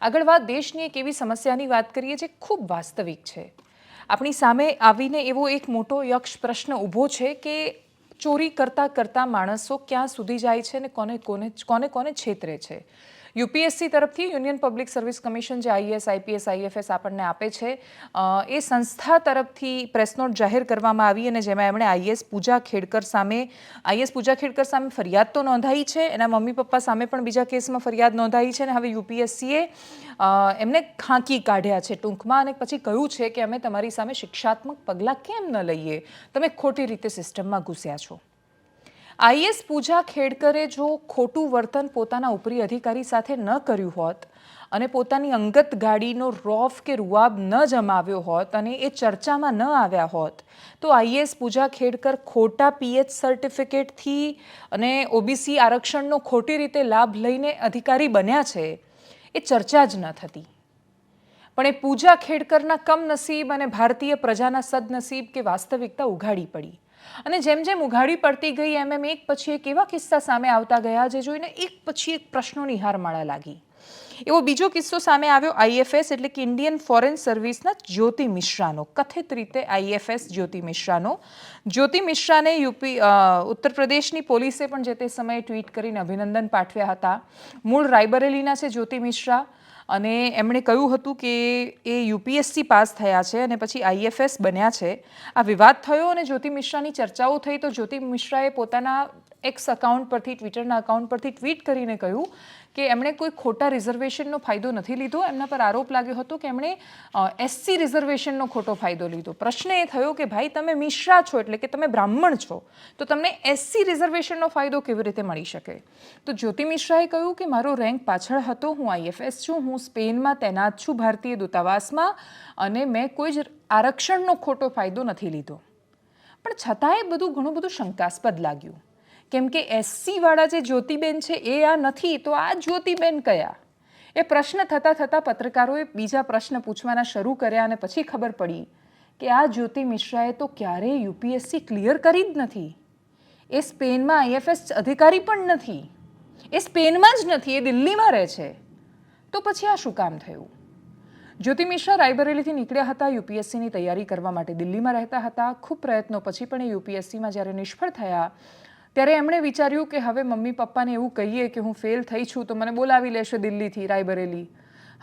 આગળ વાત દેશની એક એવી સમસ્યાની વાત કરીએ જે ખૂબ વાસ્તવિક છે. આપણી સામે આવીને એવો એક મોટો યક્ષ પ્રશ્ન ઊભો છે કે ચોરી કરતાં કરતાં માણસો ક્યાં સુધી જાય છે અને કોને કોને કોને કોને છેતરે છે? યુપીએસસી તરફથી યુનિયન પબ્લિક સર્વિસ કમિશન જે આઈએસ આઈપીએસ, આઈએફએસ આપણને આપે છે એ સંસ્થા તરફથી પ્રેસ નોટ જાહેર કરવામાં આવી અને જેમાં એમણે આઈએસ પૂજા ખેડકર સામે આઈએસ પૂજા ખેડકર સામે ફરિયાદ તો નોંધાઈ છે, એના મમ્મી પપ્પા સામે પણ બીજા કેસમાં ફરિયાદ નોંધાઈ છે અને હવે યુપીએસસીએ એમને ખાંકી કાઢ્યા છે ટૂંકમાં અને પછી કહ્યું છે કે અમે તમારી સામે શિક્ષાત્મક પગલાં કેમ ન લઈએ? તમે ખોટી રીતે સિસ્ટમમાં ઘૂસ્યા છો. આઈએસ પૂજા ખેડકરે જો ખોટું વર્તન પોતાના ઉપરી અધિકારી સાથે ન કર્યું હોત અને પોતાની અંગત ગાડીનો રોફ કે રૂઆબ ન જમાવ્યો હોત અને એ ચર્ચામાં ન આવ્યા હોત, તો આઈએસ પૂજા ખેડકર ખોટા પીએચ સર્ટિફિકેટથી અને ઓબીસી આરક્ષણનો ખોટી રીતે લાભ લઈને અધિકારી બન્યા છે, એ ચર્ચા જ ન થતી. પણ એ પૂજા ખેડકરના કમનસીબ અને ભારતીય પ્રજાના સદનસીબ કે વાસ્તવિકતા ઉઘાડી પડી. અને જેમ જેમ ઉઘાડી પડતી ગઈ, એમ એમ એક પછી એક એવા કિસ્સા સામે આવતા ગયા જે જોઈને એક પછી એક પ્રશ્નોની હારમાળા લાગી. એવો બીજો કિસ્સો સામે આવ્યો આઈએફએસ એટલે કે ઇન્ડિયન ફોરેન સર્વિસના જ્યોતિ મિશ્રાનો, કથિત રીતે આઈએફએસ જ્યોતિ મિશ્રાનો. જ્યોતિ મિશ્રાને યુપી ઉત્તર પ્રદેશની પોલીસે પણ જે તે સમયે ટ્વીટ કરીને અભિનંદન પાઠવ્યા હતા. મૂળ રાયબરેલીના છે જ્યોતિ મિશ્રા. અને એમણે કહ્યું હતું કે એ યુપીએસસી પાસ થયા છે અને પછી આઈએફએસ બન્યા છે. આ વિવાદ થયો અને જ્યોતિ મિશ્રાની ચર્ચાઓ થઈ તો જ્યોતિ મિશ્રાએ પોતાના એક્સ અકાઉન્ટ પરથી ટ્વિટરના અકાઉન્ટ પરથી ટ્વીટ કરીને કહ્યું કે એમણે કોઈ ખોટા રિઝર્વેશનનો ફાયદો નથી લીધો. એમના પર આરોપ લાગ્યો હતો કે એમણે એસસી રિઝર્વેશનનો ખોટો ફાયદો લીધો. પ્રશ્ન એ થયો કે ભાઈ, તમે મિશ્રા છો એટલે કે તમે બ્રાહ્મણ છો, તો તમને એસસી રિઝર્વેશનનો ફાયદો કેવી રીતે મળી શકે? તો જ્યોતિ મિશ્રાએ કહ્યું કે મારો રેન્ક પાછળ હતો, હું આઈએફએસ છું, હું સ્પેનમાં તૈનાત છું ભારતીય દૂતાવાસમાં અને મેં કોઈ જ આરક્ષણનો ખોટો ફાયદો નથી લીધો. પણ છતાંય બધું ઘણું બધું શંકાસ્પદ લાગ્યું. કેમ કે એસસીવાળા જે જ્યોતિબેન છે, એ આ નથી, તો આ જ્યોતિબેન કયા? એ પ્રશ્ન થતાં થતાં પત્રકારોએ બીજા પ્રશ્ન પૂછવાના શરૂ કર્યા અને પછી ખબર પડી કે આ જ્યોતિ મિશ્રાએ તો ક્યારેય યુપીએસસી ક્લિયર કરી જ નથી. એ સ્પેનમાં આઈએફએસ અધિકારી પણ નથી. એ સ્પેનમાં જ નથી, એ દિલ્હીમાં રહે છે. તો પછી આ શું કામ થયું? જ્યોતિ મિશ્રા રાયબરેલીથી નીકળ્યા હતા, યુપીએસસીની તૈયારી કરવા માટે દિલ્હીમાં રહેતા હતા. ખૂબ પ્રયત્નો પછી પણ એ યુપીએસસીમાં જ્યારે નિષ્ફળ થયા ત્યારે એમણે વિચાર્યું કે હવે મમ્મી પપ્પાને એવું કહીએ કે હું ફેલ થઈ છું, તો મને બોલાવી લેશે દિલ્હીથી, રાયબરેલી.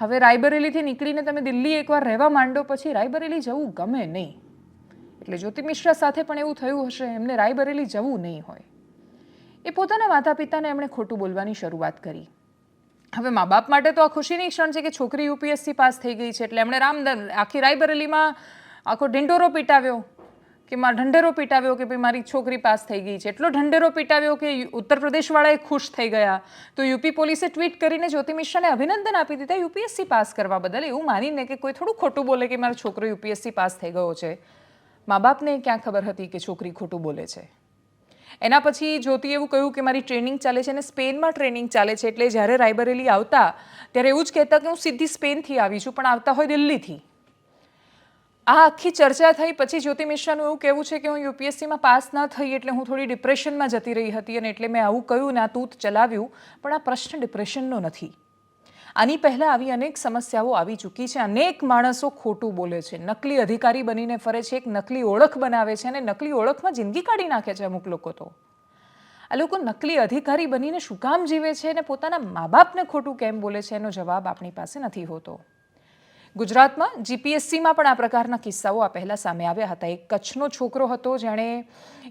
હવે રાયબરેલીથી નીકળીને તમે દિલ્હી એકવાર રહેવા માંડો, પછી રાયબરેલી જવું ગમે નહીં. એટલે જ્યોતિ મિશ્રા સાથે પણ એવું થયું હશે, એમને રાયબરેલી જવું નહીં હોય. એ પોતાના માતા પિતાને એમણે ખોટું બોલવાની શરૂઆત કરી. હવે મા બાપ માટે તો આ ખુશીની ક્ષણ છે કે છોકરી યુપીએસસી પાસ થઈ ગઈ છે, એટલે એમણે રામ આખી રાયબરેલીમાં આખો ઢિંડોરો પીટાવ્યો. કે માં ઢંઢેરો પીટાવ્યો કે ભાઈ મારી છોકરી પાસ થઈ ગઈ છે? એટલો ઢંઢેરો પીટાવ્યો કે ઉત્તર પ્રદેશવાળાએ ખુશ થઈ ગયા. તો યુપી પોલીસે ટ્વીટ કરીને જ્યોતિ મિશ્રાને અભિનંદન આપી દીધા યુપીએસસી પાસ કરવા બદલ, એવું માનીને કે કોઈ થોડું ખોટું બોલે કે મારો છોકરો યુપીએસસી પાસ થઈ ગયો છે. મા બાપને ક્યાં ખબર હતી કે છોકરી ખોટું બોલે છે? એના પછી જ્યોતિ એવું કહ્યું કે મારી ટ્રેનિંગ ચાલે છે અને સ્પેનમાં ટ્રેનિંગ ચાલે છે, એટલે જ્યારે રાયબરેલી આવતા, ત્યારે એવું જ કહેતા કે હું સીધી સ્પેનથી આવી છું, પણ આવતા હોય દિલ્હીથી. આ આખી ચર્ચા થઈ. પછી જ્યોતિ મિશ્રાનું એવું કહેવું છે કે હું યુપીએસસીમાં પાસ ના થઈ એટલે હું થોડી ડિપ્રેશનમાં જતી રહી હતી અને એટલે મેં આવું કહ્યું ને તૂત ચલાવ્યું. પણ આ પ્રશ્ન ડિપ્રેશનનો નથી. આની પહેલાં આવી અનેક સમસ્યાઓ આવી ચૂકી છે. અનેક માણસો ખોટું બોલે છે. નકલી અધિકારી બનીને ફરે છે. એક નકલી ઓળખ બનાવે છે અને નકલી ઓળખમાં જિંદગી કાઢી નાખે છે અમુક લોકો તો. આ લોકો નકલી અધિકારી બનીને શું કામ જીવે છે અને પોતાના મા બાપને ખોટું કેમ બોલે છે એનો જવાબ આપણી પાસે નથી હોતો. ગુજરાતમાં જીપીએસસીમાં પણ આ પ્રકારના કિસ્સાઓ આ પહેલાં સામે આવ્યા હતા. એક કચ્છનો છોકરો હતો જેણે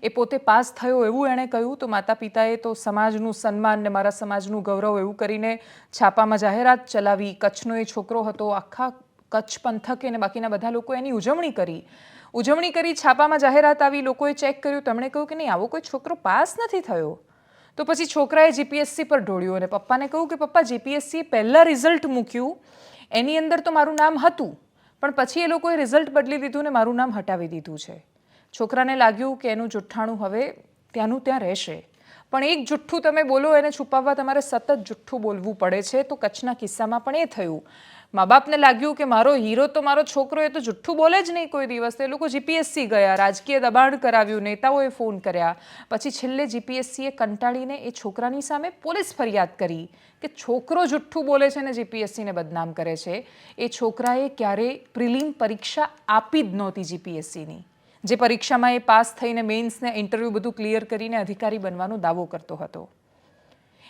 એ પોતે પાસ થયો એવું એણે કહ્યું, તો માતા પિતાએ તો સમાજનું સન્માન ને મારા સમાજનું ગૌરવ એવું કરીને છાપામાં જાહેરાત ચલાવી. કચ્છનો એ છોકરો હતો, આખા કચ્છ પંથકે અને બાકીના બધા લોકો એની ઉજવણી કરી. ઉજવણી કરી, છાપામાં જાહેરાત આવી, લોકોએ ચેક કર્યું. તેમણે કહ્યું કે નહીં, આવો કોઈ છોકરો પાસ નથી થયો. તો પછી છોકરાએ જીપીએસસી પર ઢોળ્યું અને પપ્પાને કહ્યું કે, પપ્પા જીપીએસસી પહેલાં રિઝલ્ટ મૂક્યું. એની અંદર તો મારું નામ હતું, પણ પછી એ લોકોએ રિઝલ્ટ બદલી દીધું ને મારું નામ હટાવી દીધું છે. છોકરાને લાગ્યું કે એનું જુઠ્ઠાણું હવે ત્યાંનું ત્યાં રહેશે. પણ એક જુઠ્ઠું તમે બોલો, એને છુપાવવા તમારે સતત જુઠ્ઠું બોલવું પડે છે. તો કચ્છના કિસ્સામાં પણ એ થયું. મા બાપને લાગ્યું કે મારો હીરો તો મારો છોકરો એ તો જુઠ્ઠું બોલે જ નહીં કોઈ દિવસ. એ લોકો જીપીએસસી ગયા, રાજકીય દબાણ કરાવ્યું, નેતાઓએ ફોન કર્યા. પછી છેલ્લે જીપીએસસીએ કંટાળીને એ છોકરાની સામે પોલીસ ફરિયાદ કરી કે છોકરો જુઠ્ઠું બોલે છે ને જીપીએસસીને બદનામ કરે છે. એ છોકરાએ ક્યારેય પ્રિલિમ પરીક્ષા આપી જ નહોતી જીપીએસસીની જે પરીક્ષામાં એ પાસ થઈને મેઇન્સને ઇન્ટરવ્યૂ બધું ક્લિયર કરીને અધિકારી બનવાનો દાવો કરતો હતો.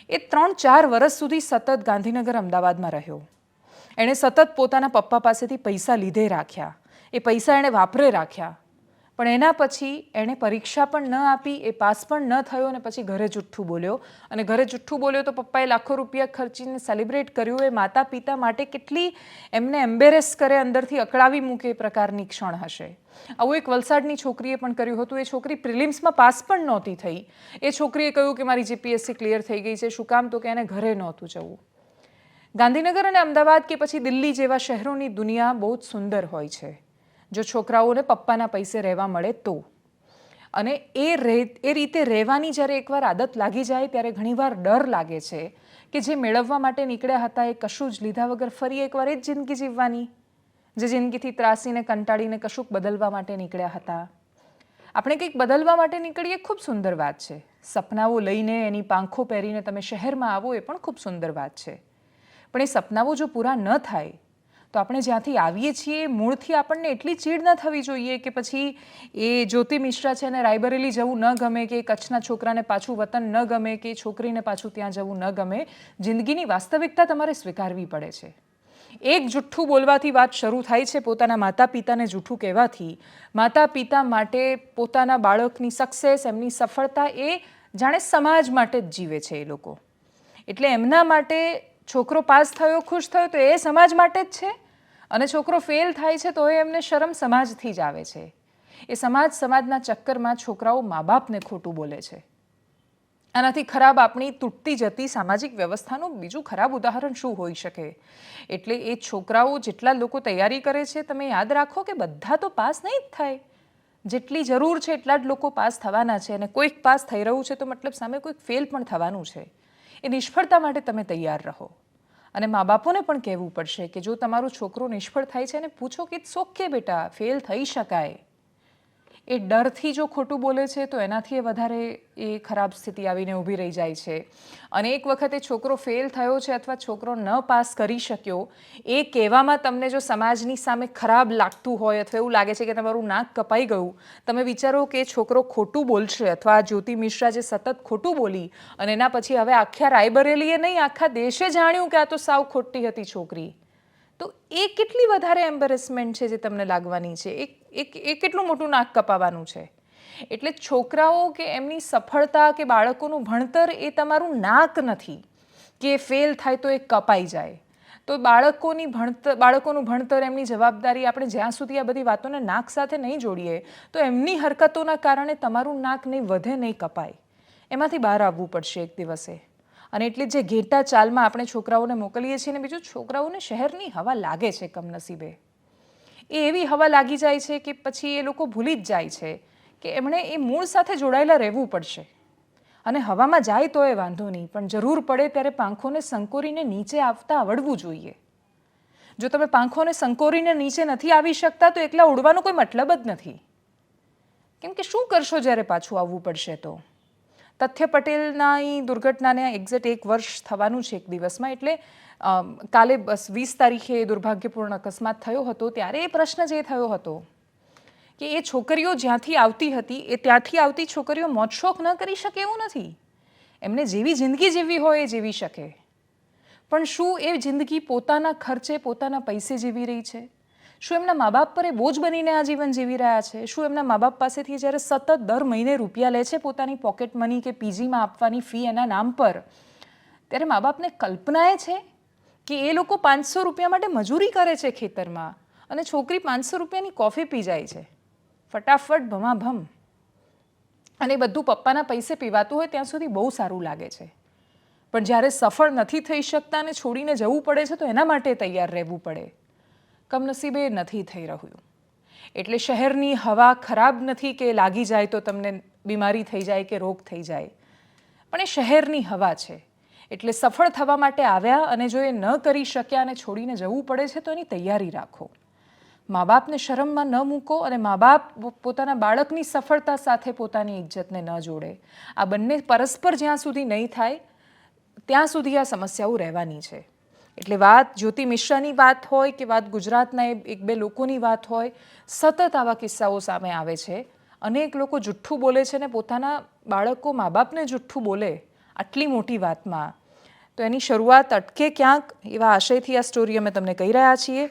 એ ત્રણ ચાર વર્ષ સુધી સતત ગાંધીનગર અમદાવાદમાં રહ્યો. એણે સતત પોતાના પપ્પા પાસેથી પૈસા લીધે રાખ્યા. એ પૈસા એણે વાપરે રાખ્યા. પણ એના પછી એણે પરીક્ષા પણ ન આપી, એ પાસ પણ ન થયો અને પછી ઘરે જુઠ્ઠું બોલ્યો. અને ઘરે જુઠ્ઠું બોલ્યો તો પપ્પાએ લાખો રૂપિયા ખર્ચીને સેલિબ્રેટ કર્યું. એ માતા પિતા માટે કેટલી એમને એમ્બેરેસ કરે, અંદરથી અકળાવી મૂકે એ પ્રકારની ક્ષણ હશે. આવું એક વલસાડની છોકરીએ પણ કર્યું હતું. એ છોકરી પ્રિલિમ્સમાં પાસ પણ નહોતી થઈ. એ છોકરીએ કહ્યું કે મારી જીપીએસસી ક્લિયર થઈ ગઈ છે. શું કામ? તો કે એને ઘરે નહોતું જવું. ગાંધીનગર અને અમદાવાદ કે પછી દિલ્હી જેવા શહેરોની દુનિયા બહુ જ સુંદર હોય છે. જો છોકરાઓને પપ્પાના પૈસે રહેવા મળે તો. અને એ એ રીતે રહેવાની જ્યારે એકવાર આદત લાગી જાય ત્યારે ઘણીવાર ડર લાગે છે કે જે મેળવવા માટે નીકળ્યા હતા એ કશું જ લીધા વગર ફરી એકવાર એ જ જિંદગી જીવવાની. જે જિંદગીથી ત્રાસીને કંટાળીને કશુંક બદલવા માટે નીકળ્યા હતા. આપણે કંઈક બદલવા માટે નીકળીએ ખૂબ સુંદર વાત છે. સપનાઓ લઈને એની પાંખો પહેરીને તમે શહેરમાં આવો એ પણ ખૂબ સુંદર વાત છે. પણ એ સપનાઓ જો પૂરા ન થાય, તો આપણે જ્યાંથી આવીએ છીએ, મૂળથી આપણને એટલી ચીડ ન થવી જોઈએ કે પછી એ જ્યોતિ મિશ્રા છે એને રાયબરેલી જવું ન ગમે, કે કચ્છના છોકરાને પાછું વતન ન ગમે, કે છોકરીને પાછું ત્યાં જવું ન ગમે, જિંદગીની વાસ્તવિકતા તમારે સ્વીકારવી પડે છે. એક જુઠ્ઠું બોલવાથી વાત શરૂ થાય છે પોતાના માતા પિતાને જૂઠું કહેવાથી. માતા પિતા માટે પોતાના બાળકની સક્સેસ એમની સફળતા એ જાણે સમાજ માટે જ જીવે છે એ લોકો. એટલે એમના માટે છોકરો પાસ થયો, ખુશ થયો, તો એ સમાજ માટે જ છે? અને છોકરો ફેલ થાય છે, તો એ એમને શરમ સમાજથી જ આવે છે. એ સમાજ સમાજના ચક્કરમાં છોકરાઓ મા બાપને ખોટું બોલે છે. આનાથી ખરાબ આપણી તૂટતી જતી સામાજિક વ્યવસ્થાનું બીજું ખરાબ ઉદાહરણ શું હોઈ શકે? એટલે એ છોકરાઓ જેટલા લોકો તૈયારી કરે છે, તમે યાદ રાખો કે બધા તો પાસ નહીં જ થાય. જેટલી જરૂર છે, એટલા જ લોકો પાસ થવાના છે. અને કોઈક પાસ થઈ રહ્યું છે, તો મતલબ સામે કોઈક ફેલ પણ થવાનું છે. એ નિષ્ફળતા માટે તમે તૈયાર રહો. અને મા બાપોને પણ કહેવું પડશે કે જો તમારું છોકરો નિષ્ફળ થાય છે ને, પૂછો કે ઇટ્સ ઓકે બેટા, ફેલ થઈ શકાય. એ ડરથી જો ખોટું બોલે છે, તો એનાથી એ વધારે એ ખરાબ સ્થિતિ આવીને ઊભી રહી જાય છે. અને એક વખતે છોકરો ફેલ થયો છે અથવા છોકરો ન પાસ કરી શક્યો, એ કહેવામાં તમને જો સમાજની સામે ખરાબ લાગતું હોય અથવા એવું લાગે છે કે તમારું નાક કપાઈ ગયું, તમે વિચારો કે છોકરો ખોટું બોલશે અથવા જ્યોતિ મિશ્રા જે સતત ખોટું બોલી અને એના પછી હવે આખા રાયબરેલીએ નહીં, આખા દેશે જાણ્યું કે આ તો સાવ ખોટી હતી છોકરી. તો એ કેટલી વધારે એમ્બેરેસમેન્ટ છે જે તમને લાગવાની છે? એ એ- કેટલું મોટું નાક કપાવાનું છે? એટલે છોકરાઓ કે એમની સફળતા કે બાળકોનું ભણતર એ તમારું નાક નથી. કે ફેલ થાય તો એ કપાઈ જાય. તો બાળકોની ભણતર, બાળકોનું ભણતર, એમની જવાબદારી આપણે જ્યાં સુધી આ બધી વાતોને નાક સાથે નહીં જોડીએ, તો એમની હરકતોના કારણે તમારું નાક નહીં વધે, નહીં કપાય. એમાંથી બહાર આવવું પડશે એક દિવસે. અને એટલે જે ઘેટા ચાલમાં આપણે છોકરાઓને મોકલીએ છીએ ને બીજું છોકરાઓને શહેરની હવા લાગે છે કમનસીબે. એ એવી હવા લાગી જાય છે કે પછી એ લોકો ભૂલી જ જાય છે કે એમણે એ મૂળ સાથે જોડાયેલા રહેવું પડશે. અને હવામાં જાય તો એ વાંધો નહીં, પણ જરૂર પડે ત્યારે પાંખોને સંકોરીને નીચે આવતા આવડવું જોઈએ. જો તમે પાંખોને સંકોરીને નીચે નથી આવી શકતા તો એકલા ઉડવાનો કોઈ મતલબ જ નથી. કેમ કે શું કરશો જ્યારે પાછું આવવું પડશે તો? તથ્ય પટેલના એ દુર્ઘટનાને એક્ઝેક્ટ એક વર્ષ થવાનું છે એક દિવસમાં એટલે કાલે બસ વીસ તારીખે એ દુર્ભાગ્યપૂર્ણ અકસ્માત થયો હતો, ત્યારે એ પ્રશ્ન જે થયો હતો કે એ છોકરીઓ જ્યાંથી આવતી હતી, એ ત્યાંથી આવતી છોકરીઓ મોજશોખ ન કરી શકે એવું નથી. એમને જેવી જિંદગી જીવવી હોય એ જીવી શકે. પણ શું એ જિંદગી પોતાના ખર્ચે, પોતાના પૈસે જીવી રહી છે? શું એમના મા બાપ પર એ બોજ બનીને આ જીવન જીવી રહ્યા છે? શું એમના મા બાપ પાસેથી જ્યારે સતત દર મહિને રૂપિયા લે છે પોતાની પોકેટ મની કે પીજીમાં આપવાની ફી એના નામ પર, ત્યારે મા બાપને કલ્પના એ છે કે એ લોકો પાંચસો રૂપિયા માટે મજૂરી કરે છે ખેતરમાં અને છોકરી પાંચસો રૂપિયાની કોફી પી જાય છે? ફટાફટ ભમાભમ. અને બધું પપ્પાના પૈસે પીવાતું હોય ત્યાં સુધી બહુ સારું લાગે છે. પણ જ્યારે સફળ નથી થઈ શકતા અને છોડીને જવું પડે છે તો એના માટે તૈયાર રહેવું પડે. કમનસીબે નથી થઈ રહ્યું. એટલે શહેરની હવા ખરાબ નથી કે લાગી જાય તો તમને બીમારી થઈ જાય કે રોગ થઈ જાય. પણ એ શહેરની હવા છે. એટલે સફળ થવા માટે આવ્યા અને જો એ ન કરી શક્યા અને છોડીને જવું પડે છે તો એની તૈયારી રાખો. મા બાપને શરમમાં ન મૂકો અને મા બાપ પોતાના બાળકની સફળતા સાથે પોતાની ઇજ્જતને ન જોડે. આ બંને પરસ્પર જ્યાં સુધી નહીં થાય, ત્યાં સુધી આ સમસ્યાઓ રહેવાની છે. એટલે વાત જ્યોતિ મિશ્રાની વાત હોય કે વાત ગુજરાતના એક બે લોકોની વાત હોય, સતત આવા કિસ્સાઓ સામે આવે છે. અનેક લોકો જુઠ્ઠું બોલે છે ને પોતાના બાળકો મા બાપને જુઠ્ઠું બોલે આટલી મોટી વાતમાં. તો એની શરૂઆત અટકે ક્યાંક એવા આશયથી આ સ્ટોરી અમે તમને કહી રહ્યા છીએ.